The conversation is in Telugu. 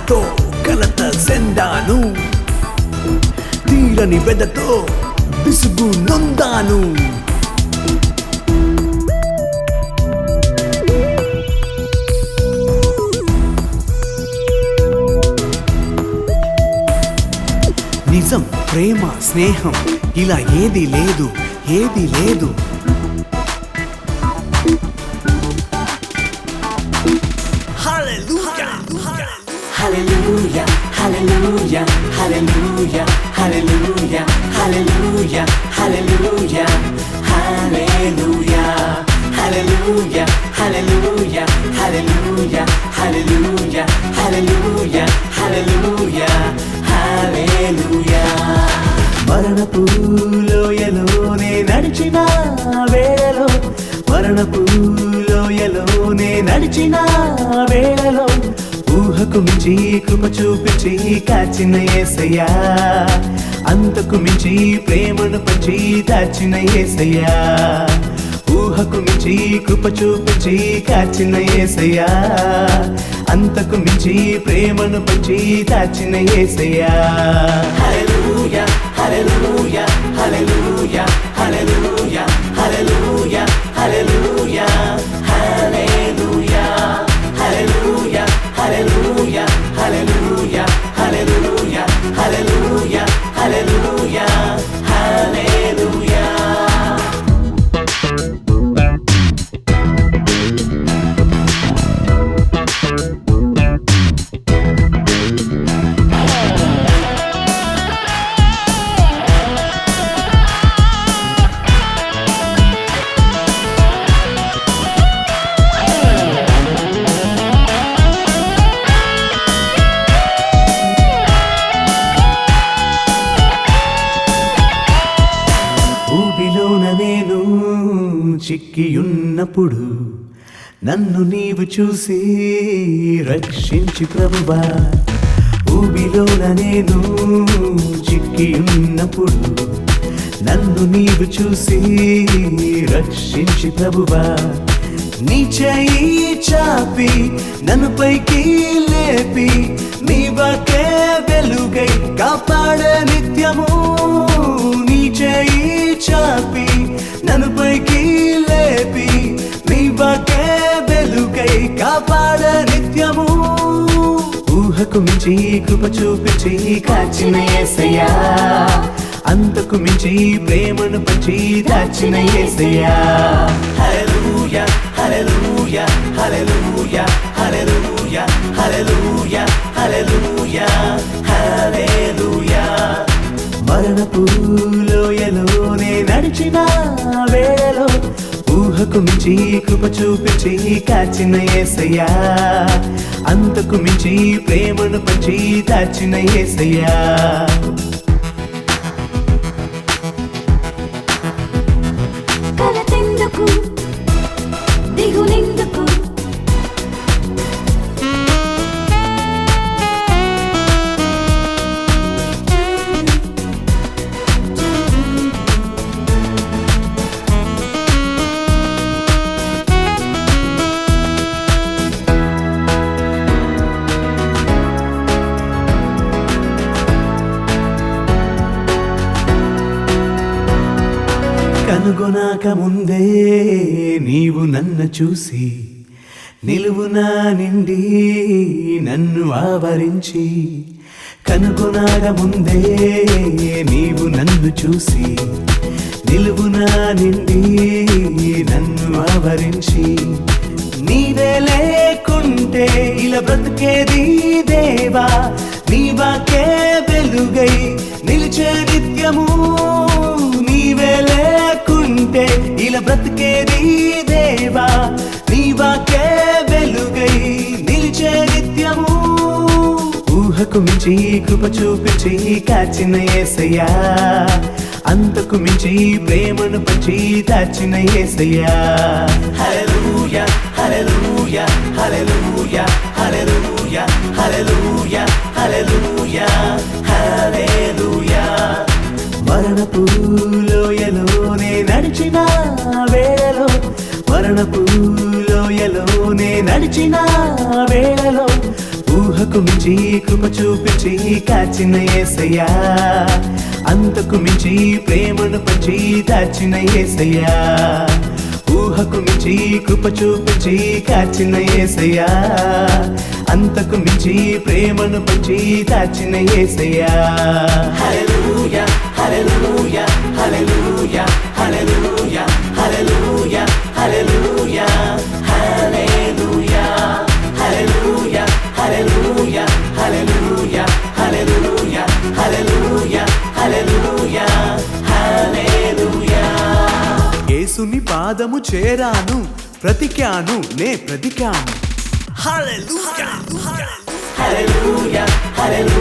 గాయాలతో కలత సెందాను. తీరని వెదతో విసుగు నొందాను. నిజం ప్రేమ స్నేహం ఇలా ఏది లేదు ఏది లేదు. Hallelujah, hallelujah, hallelujah, hallelujah, hallelujah, hallelujah, hallelujah, hallelujah, hallelujah, hallelujah, hallelujah, hallelujah, hallelujah, hallelujah. hallelujah, hallelujah, hallelujah. మరణపు లోయలోనే నడిచిన వేళలో మరణపు అంతకు మించి కృప చూపించి కాచిన ఏసయ్యా. అంతకు మించి ప్రేమను పంచి దాచిన ఏసయ్యా. ఊహకు మించి కృప చూపించి కాచిన ఏసయ్యా. అంతకు మించి ప్రేమను పంచి దాచిన ఏసయ్యా. హల్లెలూయా హల్లెలూయా హల్లెలూయా హల్లెలూయా హల్లెలూయా హల్లెలూయా హల్లెలూయా. చిక్కియున్నప్పుడు నన్ను నీవు చూసి రక్షించి ప్రభువా ఊబిలోన నేను చిక్కియున్నప్పుడు నన్ను నీవు చూసి రక్షించి ప్రభువా. నీ చేయి చాపి నన్ను పైకి లేపి నీ వాకే వెలుగై కాపాడ నిత్యము. నీ చేయి అంతకు మించి కృప చూపించి కాచిన ఏసయ్యా. అంతకు మించి ప్రేమను పంచి దాచిన ఏసయ్యా. హలలుయా హలలుయా హలలుయా హలలుయా హలలుయా అంతకు మించి కృప చూపించి కాచిన ఏసయ్యా. అంతకు మించి ప్రేమను పంచి దాచిన ఏసయ్యా. కలతెందుకు కనుగొనాక ముందే నీవు నన్ను చూసి నిలువునా నిండి నన్ను ఆవరించి కనుగొనాక ముందే నీవు నన్ను చూసి నిలువునా నిండి నన్ను ఆవరించి నీవే లేకుంటే ఇలా బ్రతికేది దేవా? నీ వాకే వెలుగై నిలిచే నిత్యము నీవే లే బ్రతికేది దేవా? నీ వాకే వెలుగై నిలిచే నిత్యము. ఊహకు మించి కృప చూపించి కాచిన ఏసయ్యా. అంతకు మించి ప్రేమను పంచి దాచిన ఏసయ్యా. హలలుయా హలలుయా హలలుయా హలలుయా హలలుయా నడిచిన వేళలో ఊహకు మించి కృప చూపించి కాచిన ఏసయ్యా. అంతకు మించి ప్రేమను పంచి దాచిన ఏసయ్యా. ఊహకు మించి కృప చూపించి కాచిన ఏసయ్యా. అంతకు మించి ప్రేమను పంచి దాచిన ఏసయ్యా. హల్లెలూయా హల్లెలూయా హల్లెలూయా హల్లెలూయా. హల్లెలూయా యేసుని పాదము చేరాను ప్రతిక్యాను నే ప్రతిక్యాను హల్లెలూయా హల్లెలూయా హల్లెలూయా.